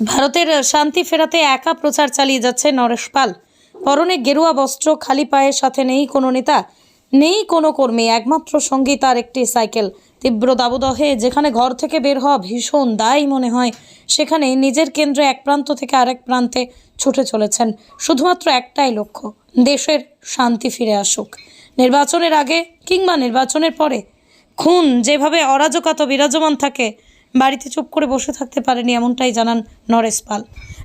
ভারতের শান্তি ফেরাতে একা প্রচার চালিয়ে যাচ্ছে নরেশ পাল। পরনে গেরুয়া বস্ত্র, খালি পায়ের সাথে নেই কোনো নেতা, নেই কোনো কর্মী, একমাত্র সঙ্গী তার একটি সাইকেল। তীব্র দাবদাহে যেখানে ঘর থেকে বের হওয়া ভীষণ দায় মনে হয়, সেখানে নিজের কেন্দ্রে এক প্রান্ত থেকে আরেক প্রান্তে ছুটে চলেছেন। শুধুমাত্র একটাই লক্ষ্য, দেশের শান্তি ফিরে আসুক। নির্বাচনের আগে কিংবা নির্বাচনের পরে, খুন যেভাবে অরাজকতা বিরাজমান থাকে বাড়িতে চুপ করে বসে থাকতে পারেনি এমনটাই জানান নরেশ পাল।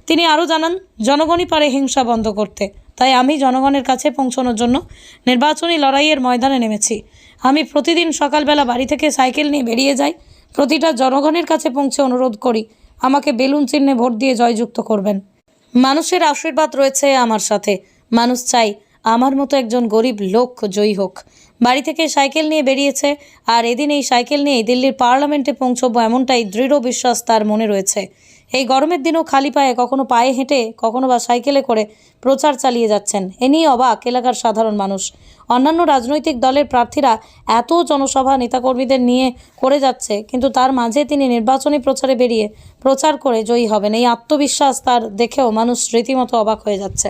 তিনি আরও জানান, জনগণই পারে হিংসা বন্ধ করতে। তাই আমি জনগণের কাছে পৌঁছানোর জন্য নির্বাচনী লড়াইয়ের ময়দানে নেমেছি। আমি প্রতিদিন সকালবেলা বাড়ি থেকে সাইকেল নিয়ে বেরিয়ে যাই। প্রতিটা জনগণের কাছে পৌঁছে অনুরোধ করি, আমাকে বেলুন চিহ্নে ভোট দিয়ে জয়যুক্ত করবেন। মানুষের আশীর্বাদ রয়েছে আমার সাথে। মানুষ চাই আমার মতো একজন গরিব লোক জয়ী হোক। বাড়ি থেকে সাইকেল নিয়ে বেরিয়েছে। আর এদিন এই সাইকেল নিয়েই দিল্লির পার্লামেন্টে পৌঁছবো এমনটাই দৃঢ় বিশ্বাস তার মনে রয়েছে। এই গরমের দিনও খালি পায়ে কখনো পায়ে হেঁটে, কখনো বা সাইকেলে করে প্রচার চালিয়ে যাচ্ছেন। এ নিয়ে অবাক এলাকার সাধারণ মানুষ। অন্যান্য রাজনৈতিক দলের প্রার্থীরা এত জনসভা নেতাকর্মীদের নিয়ে করে যাচ্ছে, কিন্তু তার মাঝে তিনি নির্বাচনী প্রচারে বেরিয়ে প্রচার করে জয়ী হবেন। এই আত্মবিশ্বাস তার দেখেও মানুষ রীতিমতো অবাক হয়ে যাচ্ছে।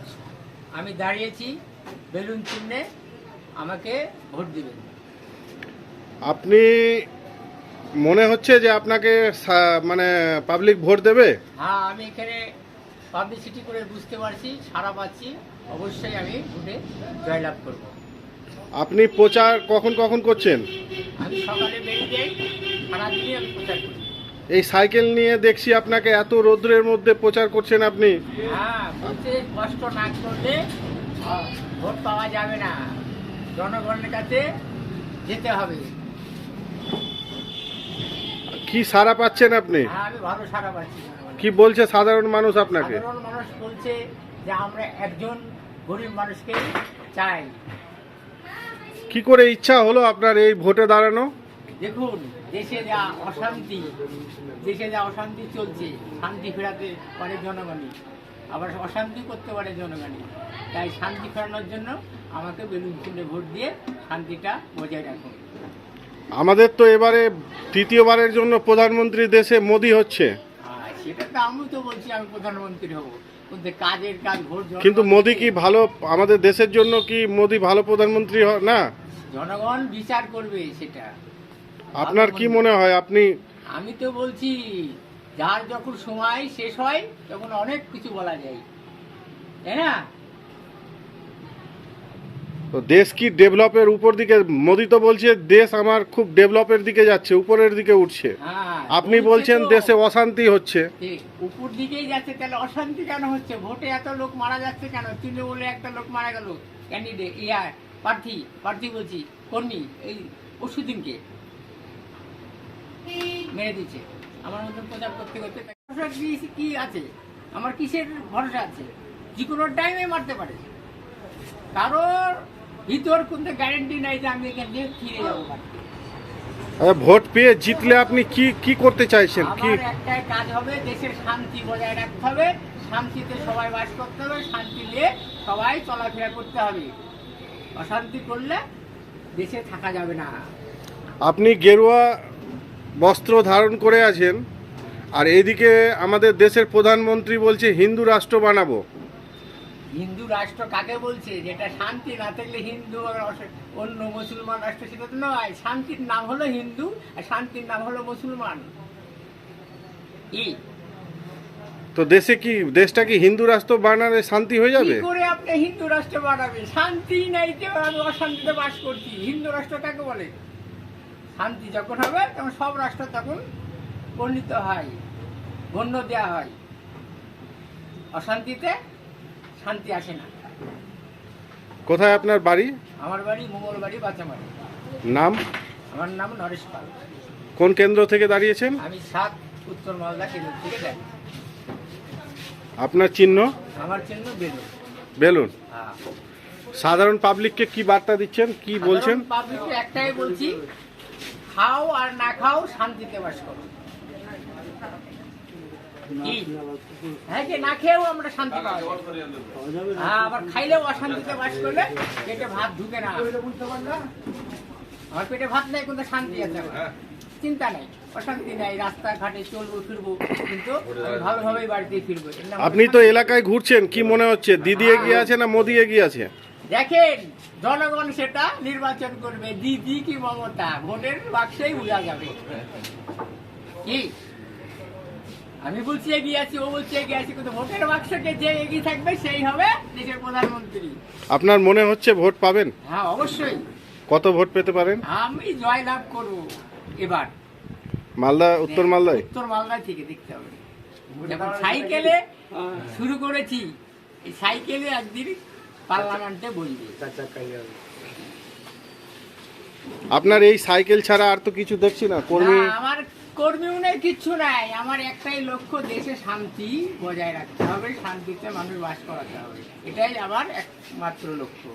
আমি দাঁড়িয়েছি বেলুন চিহ্নে আমাকে ভোট দিবেন। আপনি মনে হচ্ছে যে আপনাকে মানে পাবলিক ভোট দেবে? হ্যাঁ আমি এখানে পাবলিসিটি করে বুঝতে পারছি সারা পাচ্ছি। অবশ্যই আমি ভোটে জয়লাভ করব। আপনি প্রচার কখন কখন করছেন? আমি সকালে বেরিয়ে যাই সারাদিনই আমি প্রচার করি। এই সাইকেল নিয়ে দেখছি আপনাকে এত রৌদ্রের মধ্যে প্রচার করছেন আপনি। হ্যাঁ কষ্ট না করলে ভোট পাওয়া যাবে না। জনগণের কাছে যেতে হবে। কি সারা পাচ্ছেন আপনি? হ্যাঁ আমি ভালো সারা পাচ্ছি। কি বলছে সাধারণ মানুষ আপনাকে? সাধারণ মানুষ বলছে যে আমরা একজন গরিব মানুষকে চাই। কি করে ইচ্ছা হলো আপনার এই ভোটে দাঁড়ানো? দেখুন দেশে যা অশান্তি দেশে যা অশান্তি চলছে শান্তি ফেরাতে পারে জনগণই। আবার অশান্তি করতে পারে জনগণই। তাই শান্তি ফেরানোর জন্য আমাকে বেলুন চিহ্নে ভোট দিয়ে শান্তিটা বজায় রাখুন আমাদের তো এবারে তৃতীয়বারের জন্য প্রধানমন্ত্রী দেশে মোদি হচ্ছে। আর সেটা তো আমি তো বলছি আমি প্রধানমন্ত্রী হব। কাজের কাজ ভোট কিন্তু মোদি কি ভালো আমাদের দেশের জন্য কি মোদি ভালো প্রধানমন্ত্রী না? জনগণ বিচার করবে সেটা। আপনার কি মনে হয় আপনি আমি তো বলছি যার যখন সময় শেষ হয় তখন অনেক কিছু বলা যায়। তাই না? তো দেশ কি ডেভেলপের উপর দিকে মোদি তো বলছে দেশ আমার খুব ডেভেলপের দিকে যাচ্ছে উপরের দিকে উঠছে। হ্যাঁ আপনি বলছেন দেশে অশান্তি হচ্ছে। উপর দিকেই যাচ্ছে তাহলে অশান্তি কেন হচ্ছে? ভোটে এত লোক মারা যাচ্ছে কেন? তৃণমূলে একটা লোক মারা গেল ক্যান্ডিডেট ইয়া প্রার্থী প্রার্থী বলছি কর্মী এই পরশু দিনকে মেরে দিচ্ছে আমার মতন প্রচার করতে করতে কি- আছে? আমার কিসের ভরসা আছে? যে কোনো টাইমে মারতে পারে। কারোর ভিতর কোনো গ্যারেন্টি নাই যে আমি এখান দিয়ে ফিরে যাব আচ্ছা, ভোট পেয়ে জিতলে আপনি কি কি করতে চাইছেন? কি? একটাই কাজ হবে দেশের শান্তি বজায় রাখতে হবে শান্তিতে সবাই বাস করতে হবে শান্তি নিয়ে সবাই চলাফেরা করতে হবে। অশান্তি করলে দেশে থাকা যাবে না। আপনি গেরুয়া বস্ত্র ধারণ করে আছেন। আর এইদিকে আমাদের দেশের প্রধানমন্ত্রী বলছে হিন্দু রাষ্ট্র বানাবো। হিন্দু রাষ্ট্র কাকে বলছে? যেটা শান্তি না থাকলে হিন্দু আর অন্য মুসলমান রাষ্ট্র সেটা তো নয়। শান্তির নাম হলো হিন্দু আর শান্তির নাম হলো মুসলমান। ই তো দেশে কি দেশটা কি হিন্দু রাষ্ট্র বানালে শান্তি হয়ে যাবে? কি করে আপনি হিন্দু রাষ্ট্র বানাবেন? শান্তি নাই যে আমি অশান্তিতে বাস করছি। হিন্দু রাষ্ট্র কাকে বলে? শান্তি যখন হবে তখন সব রাষ্ট্র তখন বর্ণিত হয় গণ্য দেওয়া হয়। অশান্তিতে শান্তি আসে না। কোথায় আপনার বাড়ি? আমার বাড়ি মঙ্গলবাড়ি বাচ্চামারি নাম? আমার নাম নরেশ পাল। কোন কেন্দ্র থেকে দাঁড়িয়েছেন? আমি সাত উত্তর মালদা কেন্দ্র থেকে দেখি আপনার চিহ্ন? আমার চিহ্ন বেলুন বেলুন হ্যাঁ। সাধারণ পাবলিককে কি বার্তা দিচ্ছেন? কি বলছেন? পাবলিককে একটাই বলছি খাও আর না খাও শান্তিতে বাস করো। হ্যাঁ যে না খেয়েও আমরা শান্তি যায়। হ্যাঁ আবার খাইলেও অশান্তিতে বাস করলে পেটে ভাত ঢুকে না। আমার পেটে ভাত নেই কিন্তু শান্তি আছে চিন্তা নেই অশান্তি নেই রাস্তাঘাটে চলবো ফিরবো কিন্তু ভালোভাবেই বাড়িতে ফিরবো। আপনি তো এলাকায় ঘুরছেন কি মনে হচ্ছে? দিদি এগিয়ে আছে না মোদি এগিয়ে আছে? দেখেন জনগণ সেটা নির্বাচন করবে। দিদি কি মমতা? ভোটের বাক্সেই বোঝা যাবে। কি? আমি বলছি এগিয়ে আছি ও বলছে এগিয়ে আছি কিন্তু ভোটের বাক্সকে যে এগিয়ে থাকবে সেই হবে দেশের প্রধানমন্ত্রী। আপনার মনে হচ্ছে ভোট পাবেন? হ্যাঁ অবশ্যই। কত ভোট পেতে পারেন? আমি জয় লাভ করব এবার। মালদা উত্তর মালদায়? উত্তর মালদায় থেকে দেখতে হবে। সাইকেলে শুরু করেছি এই সাইকেলে একদিন পার্লামেন্টে বলবে। আপনার এই সাইকেল ছাড়া আর তো কিছু দেখছি না কর্মী? না, আমার কর্মীও নেই কিচ্ছু নাই। আমার একটাই লক্ষ্য দেশে শান্তি বজায় রাখতে হবে শান্তিতে মানুষ বাস করাতে হবে। এটাই আমার একমাত্র লক্ষ্য।